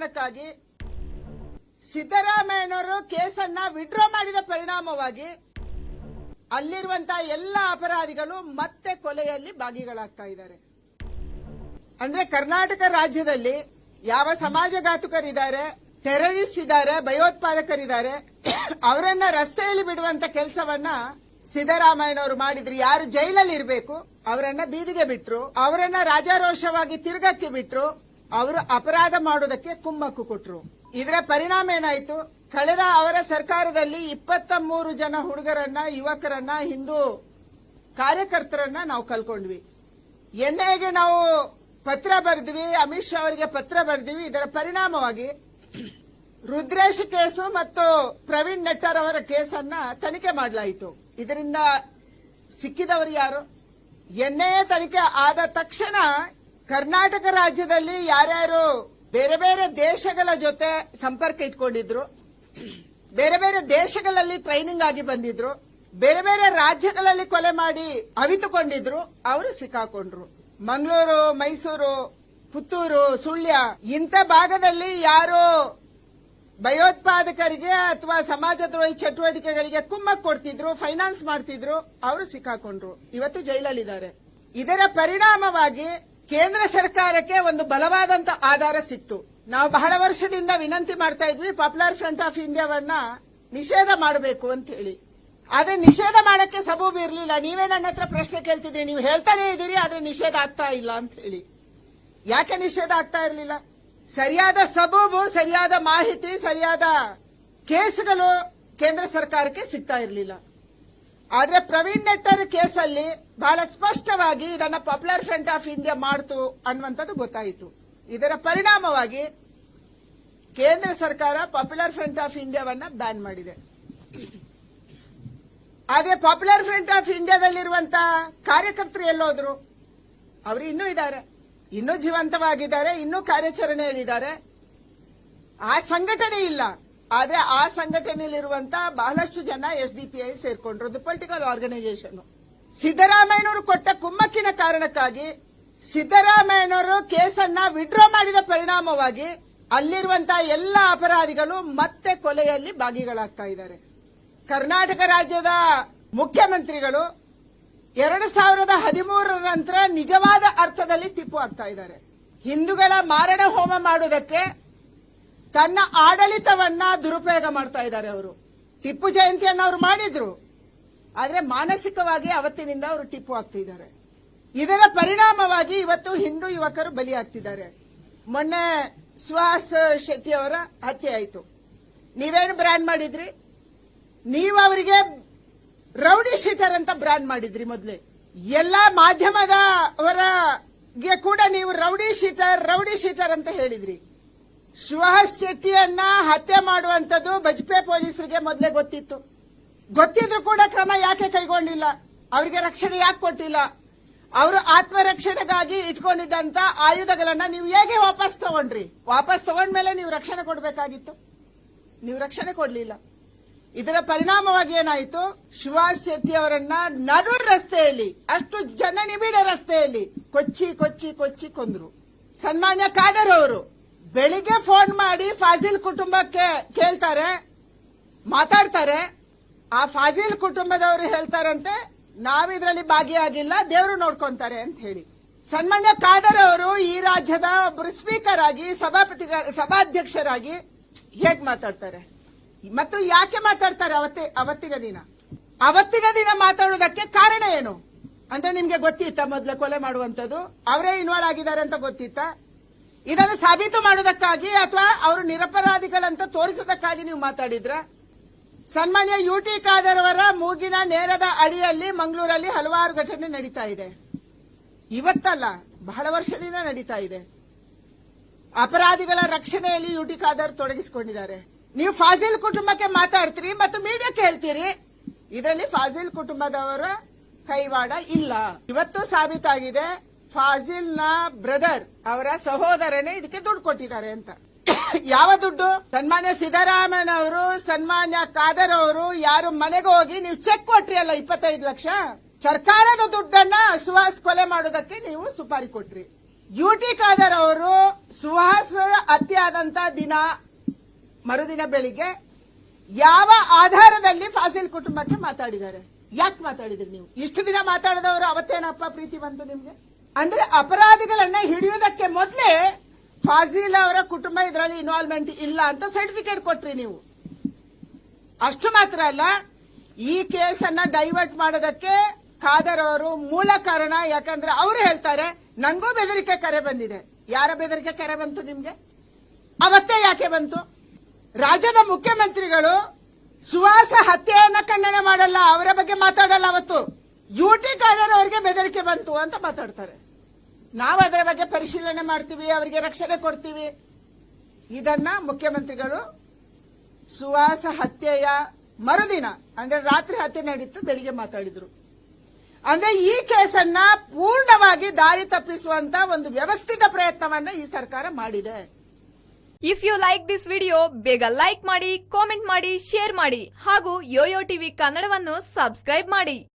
ಕಾರಣಕ್ಕಾಗಿ ಸಿದ್ದರಾಮಯ್ಯನವರು ಕೇಸನ್ನ ವಿಡ್ರಾ ಮಾಡಿದ ಪರಿಣಾಮವಾಗಿ ಅಲ್ಲಿರುವಂತಹ ಎಲ್ಲ ಅಪರಾಧಿಗಳು ಮತ್ತೆ ಕೊಲೆಯಲ್ಲಿ ಭಾಗಿಗಳಾಗ್ತಾ ಇದ್ದಾರೆ. ಅಂದ್ರೆ ಕರ್ನಾಟಕ ರಾಜ್ಯದಲ್ಲಿ ಯಾವ ಸಮಾಜಘಾತುಕರಿದ್ದಾರೆ ಟೆರರಿಸ್ಟ್ ಇದ್ದಾರೆ ಭಯೋತ್ಪಾದಕರಿದ್ದಾರೆ, ಅವರನ್ನ ರಸ್ತೆಯಲ್ಲಿ ಬಿಡುವಂತ ಕೆಲಸವನ್ನ ಸಿದ್ದರಾಮಯ್ಯನವರು ಮಾಡಿದ್ರು. ಯಾರು ಜೈಲಲ್ಲಿ ಇರಬೇಕು, ಅವರನ್ನ ಬೀದಿಗೆ ಬಿಟ್ರು, ಅವರನ್ನ ರಾಜಾರೋಷವಾಗಿ ತಿರುಗಕ್ಕೆ ಬಿಟ್ರು ಅವರು ಅಪರಾಧ ಮಾಡೋದಕ್ಕೆ ಕುಮ್ಮಕ್ಕು ಕೊಟ್ರು. ಇದರ ಪರಿಣಾಮ ಏನಾಯ್ತು? ಕಳೆದ ಅವರ ಸರ್ಕಾರದಲ್ಲಿ ಇಪ್ಪತ್ತ ಮೂರು ಜನ ಹುಡುಗರನ್ನ, ಯುವಕರನ್ನ, ಹಿಂದೂ ಕಾರ್ಯಕರ್ತರನ್ನ ನಾವು ಕಲ್ಕೊಂಡ್ವಿ. ಎನ್ಐಗೆ ನಾವು ಪತ್ರ ಬರೆದ್ವಿ, ಅಮಿತ್ ಶಾ ಅವರಿಗೆ ಪತ್ರ ಬರೆದ್ವಿ. ಇದರ ಪರಿಣಾಮವಾಗಿ ರುದ್ರೇಶ್ ಕೇಸು ಮತ್ತು ಪ್ರವೀಣ್ ನೆಟ್ಟರ್ ಅವರ ಕೇಸನ್ನ ತನಿಖೆ ಮಾಡಲಾಯಿತು. ಇದರಿಂದ ಸಿಕ್ಕಿದವರು ಯಾರು? ಎನ್ಐಎ ತನಿಖೆ ಆದ ತಕ್ಷಣ ಕರ್ನಾಟಕ ರಾಜ್ಯದಲ್ಲಿ ಯಾರ್ಯಾರು ಬೇರೆ ಬೇರೆ ದೇಶಗಳ ಜೊತೆ ಸಂಪರ್ಕ ಇಟ್ಕೊಂಡಿದ್ರು, ಬೇರೆ ಬೇರೆ ದೇಶಗಳಲ್ಲಿ ಟ್ರೈನಿಂಗ್ ಆಗಿ ಬಂದಿದ್ರು, ಬೇರೆ ಬೇರೆ ರಾಜ್ಯಗಳಲ್ಲಿ ಕೊಲೆ ಮಾಡಿ ಅವಿತುಕೊಂಡಿದ್ರು, ಅವರು ಸಿಕ್ಕಾಕೊಂಡ್ರು. ಮಂಗಳೂರು, ಮೈಸೂರು, ಪುತ್ತೂರು, ಸುಳ್ಯ, ಇಂಥ ಭಾಗದಲ್ಲಿ ಯಾರು ಭಯೋತ್ಪಾದಕರಿಗೆ ಅಥವಾ ಸಮಾಜದ್ರೋಹಿ ಚಟುವಟಿಕೆಗಳಿಗೆ ಕುಮ್ಮಕ್ ಕೊಡ್ತಿದ್ರು ಫೈನಾನ್ಸ್ ಮಾಡ್ತಿದ್ರು, ಅವರು ಸಿಕ್ಕಾಕೊಂಡ್ರು. ಇವತ್ತು ಜೈಲಲ್ಲಿದ್ದಾರೆ. ಇದರ ಪರಿಣಾಮವಾಗಿ ಕೇಂದ್ರ ಸರ್ಕಾರಕ್ಕೆ ಒಂದು ಬಲವಾದಂತ ಆಧಾರ ಸಿಕ್ತು. ನಾವು ಬಹಳ ವರ್ಷದಿಂದ ವಿನಂತಿ ಮಾಡ್ತಾ ಇದ್ವಿ ಪಾಪ್ಯುಲರ್ ಫ್ರಂಟ್ ಆಫ್ ಇಂಡಿಯಾವನ್ನ ನಿಷೇಧ ಮಾಡಬೇಕು ಅಂತ ಹೇಳಿ ಆದ್ರೆ ನಿಷೇಧ ಮಾಡಕ್ಕೆ ಸಬೂಬು ಇರಲಿಲ್ಲ. ನೀವೇ ನನ್ನ ಹತ್ರ ಪ್ರಶ್ನೆ ಕೇಳ್ತಿದ್ರಿ. ನೀವು ಹೇಳ್ತಾನೆ ಇದ್ದೀರಿ, ಆದ್ರೆ ನಿಷೇಧ ಆಗ್ತಾ ಇಲ್ಲ ಅಂತ ಹೇಳಿ ಯಾಕೆ ನಿಷೇಧ ಆಗ್ತಾ ಇರಲಿಲ್ಲ? ಸರಿಯಾದ ಸಬೂಬು, ಸರಿಯಾದ ಮಾಹಿತಿ, ಸರಿಯಾದ ಕೇಸ್ಗಳು ಕೇಂದ್ರ ಸರ್ಕಾರಕ್ಕೆ ಸಿಗ್ತಾ ಇರಲಿಲ್ಲ. ಆದ್ರೆ ಪ್ರವೀಣ್ ನೆಟ್ಟರ್ ಕೇಸಲ್ಲಿ ಬಹಳ ಸ್ಪಷ್ಟವಾಗಿ ಇದನ್ನ ಪಾಪ್ಯುಲರ್ ಫ್ರಂಟ್ ಆಫ್ ಇಂಡಿಯಾ ಮಾಡ್ತು ಅನ್ನುವಂಥದ್ದು ಗೊತ್ತಾಯಿತು. ಇದರ ಪರಿಣಾಮವಾಗಿ ಕೇಂದ್ರ ಸರ್ಕಾರ ಪಾಪ್ಯುಲರ್ ಫ್ರಂಟ್ ಆಫ್ ಇಂಡಿಯಾವನ್ನ ಬ್ಯಾನ್ ಮಾಡಿದೆ. ಆದ್ರೆ ಪಾಪ್ಯುಲರ್ ಫ್ರಂಟ್ ಆಫ್ ಇಂಡಿಯಾದಲ್ಲಿರುವಂತಹ ಕಾರ್ಯಕರ್ತರು ಎಲ್ಲೋದ್ರು? ಅವರು ಇನ್ನೂ ಇದ್ದಾರೆ. ಇನ್ನೂ ಜೀವಂತವಾಗಿದ್ದಾರೆ, ಇನ್ನೂ ಕಾರ್ಯಾಚರಣೆಯಲ್ಲಿದ್ದಾರೆ. ಆ ಸಂಘಟನೆ ಇಲ್ಲ. ಆದ್ರೆ ಆ ಸಂಘಟನೆಯಲ್ಲಿರುವಂತಹ ಬಹಳಷ್ಟು ಜನ ಎಸ್ ಡಿ ಪಿ ಐ ಸೇರ್ಕೊಂಡ್ರು. ಅದು ಪೊಲಿಟಿಕಲ್ ಆರ್ಗನೈಸೇಷನ್ ಸಿದ್ದರಾಮಯ್ಯನವರು ಕೊಟ್ಟ ಕುಮ್ಮಕ್ಕಿನ ಕಾರಣಕ್ಕಾಗಿ ಸಿದ್ದರಾಮಯ್ಯನವರು ಕೇಸನ್ನ ವಿಡ್ರಾ ಮಾಡಿದ ಪರಿಣಾಮವಾಗಿ ಅಲ್ಲಿರುವಂತಹ ಎಲ್ಲ ಅಪರಾಧಿಗಳು ಮತ್ತೆ ಕೊಲೆಯಲ್ಲಿ ಭಾಗಿಗಳಾಗ್ತಾ ಇದ್ದಾರೆ. ಕರ್ನಾಟಕ ರಾಜ್ಯದ ಮುಖ್ಯಮಂತ್ರಿಗಳು ಎರಡು ಸಾವಿರದ ಹದಿಮೂರರ ನಂತರ ನಿಜವಾದ ಅರ್ಥದಲ್ಲಿ ಟಿಪ್ಪು ಆಗ್ತಾ ಇದ್ದಾರೆ. ಹಿಂದೂಗಳ ಮಾರಣ ಹೋಮ ಮಾಡುವುದಕ್ಕೆ ತನ್ನ ಆಡಳಿತವನ್ನ ದುರುಪಯೋಗ ಮಾಡ್ತಾ ಇದ್ದಾರೆ ಅವರು. ಟಿಪ್ಪು ಜಯಂತಿಯನ್ನು ಅವರು ಮಾಡಿದ್ರು. ಆದ್ರೆ ಮಾನಸಿಕವಾಗಿ ಅವತ್ತಿನಿಂದ ಅವರು ಟಿಪ್ಪು ಆಗ್ತಿದ್ದಾರೆ ಇದರ ಪರಿಣಾಮವಾಗಿ ಇವತ್ತು ಹಿಂದೂ ಯುವಕರು ಬಲಿಯಾಗ್ತಿದ್ದಾರೆ ಮೊನ್ನೆ ಸುಹಾಸ್ ಶೆಟ್ಟಿ ಅವರ ಹತ್ಯೆ ಆಯಿತು. ನೀವೇನು ಬ್ರ್ಯಾಂಡ್ ಮಾಡಿದ್ರಿ? ನೀವು ಅವರಿಗೆ ರೌಡಿ ಶೀಟರ್ ಅಂತ ಬ್ರ್ಯಾಂಡ್ ಮಾಡಿದ್ರಿ ಮೊದಲೇ. ಎಲ್ಲ ಮಾಧ್ಯಮದ ಅವರಿಗೆ ಕೂಡ ನೀವು ರೌಡಿ ಶೀಟರ್ ರೌಡಿ ಶೀಟರ್ ಅಂತ ಹೇಳಿದ್ರಿ. ಸುಹಾಸ್ ಶೆಟ್ಟಿಯನ್ನ ಹತ್ಯೆ ಮಾಡುವಂತದ್ದು ಬಜ್ಪೆ ಪೊಲೀಸರಿಗೆ ಮೊದಲೇ ಗೊತ್ತಿತ್ತು. ಗೊತ್ತಿದ್ರು ಕೂಡ ಕ್ರಮ ಯಾಕೆ ಕೈಗೊಂಡಿಲ್ಲ? ಅವರಿಗೆ ರಕ್ಷಣೆ ಯಾಕೆ ಕೊಟ್ಟಿಲ್ಲ? ಅವರು ಆತ್ಮರಕ್ಷಣೆಗಾಗಿ ಇಟ್ಕೊಂಡಿದ್ದಂತ ಆಯುಧಗಳನ್ನ ನೀವು ಹೇಗೆ ವಾಪಸ್ ತಗೊಂಡ್ರಿ? ವಾಪಸ್ ತಗೊಂಡ್ಮೇಲೆ ನೀವು ರಕ್ಷಣೆ ಕೊಡಬೇಕಾಗಿತ್ತು. ನೀವು ರಕ್ಷಣೆ ಕೊಡಲಿಲ್ಲ. ಇದರ ಪರಿಣಾಮವಾಗಿ ಏನಾಯಿತು? ಸುಭಾಷ್ ಶೆಟ್ಟಿ ಅವರನ್ನ ನಡು ರಸ್ತೆಯಲ್ಲಿ, ಅಷ್ಟು ಜನನಿಬಿಡ ರಸ್ತೆಯಲ್ಲಿ ಕೊಚ್ಚಿ ಕೊಚ್ಚಿ ಕೊಚ್ಚಿ ಕೊಂದ್ರು. ಸನ್ಮಾನ್ಯ ಖಾದರ್ ಅವರು ಬೆಳಿಗ್ಗೆ ಫೋನ್ ಮಾಡಿ ಫಾಜಿಲ್ ಕುಟುಂಬಕ್ಕೆ ಕೇಳ್ತಾರೆ, ಮಾತಾಡ್ತಾರೆ. ಆ ಫಾಜಿಲ್ ಕುಟುಂಬದವರು ಹೇಳ್ತಾರಂತೆ, ನಾವಿದ್ರಲ್ಲಿ ಭಾಗಿಯಾಗಿಲ್ಲ, ದೇವರು ನೋಡ್ಕೊಂತಾರೆ ಅಂತ ಹೇಳಿ. ಸನ್ಮಾನ್ಯ ಖಾದರ್ ಅವರು ಈ ರಾಜ್ಯದ ಒಬ್ಬರು ಸ್ಪೀಕರ್ ಆಗಿ ಸಭಾಪತಿ ಸಭಾಧ್ಯಕ್ಷರಾಗಿ ಹೇಗ್ ಮಾತಾಡ್ತಾರೆ? ಮತ್ತು ಯಾಕೆ ಮಾತಾಡ್ತಾರೆ ಅವತ್ತೇ, ಅವತ್ತಿನ ದಿನ? ಅವತ್ತಿನ ದಿನ ಮಾತಾಡೋದಕ್ಕೆ ಕಾರಣ ಏನು? ಅಂದ್ರೆ ನಿಮ್ಗೆ ಗೊತ್ತಿತ್ತ ಮೊದಲು ಕೊಲೆ ಮಾಡುವಂತದ್ದು ಅವರೇ ಇನ್ವಾಲ್ವ್ ಆಗಿದ್ದಾರೆ ಅಂತ ಗೊತ್ತಿತ್ತ? ಇದನ್ನು ಸಾಬೀತು ಮಾಡೋದಕ್ಕಾಗಿ ಅಥವಾ ಅವರು ನಿರಪರಾಧಿಗಳಂತ ತೋರಿಸೋದಕ್ಕಾಗಿ ನೀವು ಮಾತಾಡಿದ್ರ? ಸನ್ಮಾನ್ಯ ಯು ಟಿ ಖಾದರ್ ಅವರ ಮೂಗಿನ ನೇರದ ಅಡಿಯಲ್ಲಿ ಮಂಗಳೂರಲ್ಲಿ ಹಲವಾರು ಘಟನೆ ನಡೀತಾ ಇದೆ. ಇವತ್ತಲ್ಲ, ಬಹಳ ವರ್ಷದಿಂದ ನಡೀತಾ ಇದೆ. ಅಪರಾಧಿಗಳ ರಕ್ಷಣೆಯಲ್ಲಿ ಯು ಟಿ ಖಾದರ್ ತೊಡಗಿಸಿಕೊಂಡಿದ್ದಾರೆ. ನೀವು ಫಾಜಿಲ್ ಕುಟುಂಬಕ್ಕೆ ಮಾತಾಡ್ತೀರಿ ಮತ್ತು ಮೀಡಿಯಾಕ್ಕೆ ಹೇಳ್ತೀರಿ ಇದರಲ್ಲಿ ಫಾಜಿಲ್ ಕುಟುಂಬದವರ ಕೈವಾಡ ಇಲ್ಲ. ಇವತ್ತು ಸಾಬೀತಾಗಿದೆ. ಫಾಜಿಲ್ನ ಬ್ರದರ್ ಅವರ ಸಹೋದರನೇ ಇದಕ್ಕೆ ದುಡ್ಡು ಕೊಟ್ಟಿದ್ದಾರೆ ಅಂತ. ಯಾವ ದುಡ್ಡು? ಸನ್ಮಾನ್ಯ ಸಿದ್ದರಾಮಯ್ಯ ಅವರು, ಸನ್ಮಾನ್ಯ ಖಾದರ್ ಅವರು ಯಾರು ಮನೆಗೆ ಹೋಗಿ ನೀವು ಚೆಕ್ ಕೊಟ್ರಿ ಅಲ್ಲ ಇಪ್ಪತ್ತೈದು ಲಕ್ಷ? ಸರ್ಕಾರದ ದುಡ್ಡನ್ನ ಸುಹಾಸ್ ಕೊಲೆ ಮಾಡೋದಕ್ಕೆ ನೀವು ಸುಪಾರಿ ಕೊಟ್ರಿ. ಯು ಟಿ ಖಾದರ್ ಅವರು ಸುಹಾಸ್ ಹತ್ಯೆ ಆದಂತ ದಿನ, ಮರುದಿನ ಬೆಳಿಗ್ಗೆ ಯಾವ ಆಧಾರದಲ್ಲಿ ಫಾಸಿಲ್ ಕುಟುಂಬಕ್ಕೆ ಮಾತಾಡಿದ್ದಾರೆ? ಯಾಕೆ ಮಾತಾಡಿದ್ರಿ ನೀವು? ಇಷ್ಟು ದಿನ ಮಾತಾಡಿದವರು ಅವತ್ತೇನಪ್ಪ ಪ್ರೀತಿ ಬಂತು ನಿಮ್ಗೆ? ಅಂದ್ರೆ ಅಪರಾಧಿಗಳನ್ನ ಹಿಡಿಯುವುದಕ್ಕೆ ಮೊದಲೇ ಫಾಜೀಲ್ ಅವರ ಕುಟುಂಬ ಇದರಲ್ಲಿ ಇನ್ವಾಲ್ವ್ಮೆಂಟ್ ಇಲ್ಲ ಅಂತ ಸರ್ಟಿಫಿಕೇಟ್ ಕೊಟ್ರಿ ನೀವು. ಅಷ್ಟು ಮಾತ್ರ ಅಲ್ಲ, ಈ ಕೇಸನ್ನ ಡೈವರ್ಟ್ ಮಾಡೋದಕ್ಕೆ ಖಾದರ್ ಅವರು ಮೂಲ ಕಾರಣ, ಯಾಕಂದ್ರೆ ಅವರು ಹೇಳ್ತಾರೆ, ನಂಗೂ ಬೆದರಿಕೆ ಕರೆ ಬಂದಿದೆ. ಯಾರ ಬೆದರಿಕೆ ಕರೆ ಬಂತು ನಿಮ್ಗೆ? ಅವತ್ತೇ ಯಾಕೆ ಬಂತು? ರಾಜ್ಯದ ಮುಖ್ಯಮಂತ್ರಿಗಳು ಸುವಾಸ ಹತ್ಯೆಯನ್ನ ಖಂಡನೆ ಮಾಡಲ್ಲ, ಅವರ ಬಗ್ಗೆ ಮಾತಾಡಲ್ಲ ಅವತ್ತು. ಯು ಟಿ ಖಾದರ್ ಅವರಿಗೆ ಬೆದರಿಕೆ ಬಂತು ಅಂತ ಮಾತಾಡ್ತಾರೆ. ನಾವು ಅದರ ಬಗ್ಗೆ ಪರಿಶೀಲನೆ ಮಾಡ್ತೀವಿ, ಅವರಿಗೆ ರಕ್ಷಣೆ ಕೊಡ್ತೀವಿ. ಇದನ್ನ ಮುಖ್ಯಮಂತ್ರಿಗಳು ಸುವಾಸ ಹತ್ಯೆಯ ಮರುದಿನ, ಅಂದ್ರೆ ರಾತ್ರಿ ಹತ್ಯೆ ನಡೀತು ಬೆಳಿಗ್ಗೆ ಮಾತಾಡಿದ್ರು. ಅಂದ್ರೆ ಈ ಕೇಸನ್ನ ಪೂರ್ಣವಾಗಿ ದಾರಿ ತಪ್ಪಿಸುವಂತ ಒಂದು ವ್ಯವಸ್ಥಿತ ಪ್ರಯತ್ನವನ್ನ ಈ ಸರ್ಕಾರ ಮಾಡಿದೆ. If you like this video ಬೇಗ ಲೈಕ್ ಮಾಡಿ ಕಾಮೆಂಟ್ ಮಾಡಿ ಶೇರ್ ಮಾಡಿ, ಹಾಗೂ ಯೋಯೋ ಟಿವಿ ಕನ್ನಡವನ್ನು ಸಬ್ಸ್ಕ್ರೈಬ್ ಮಾಡಿ.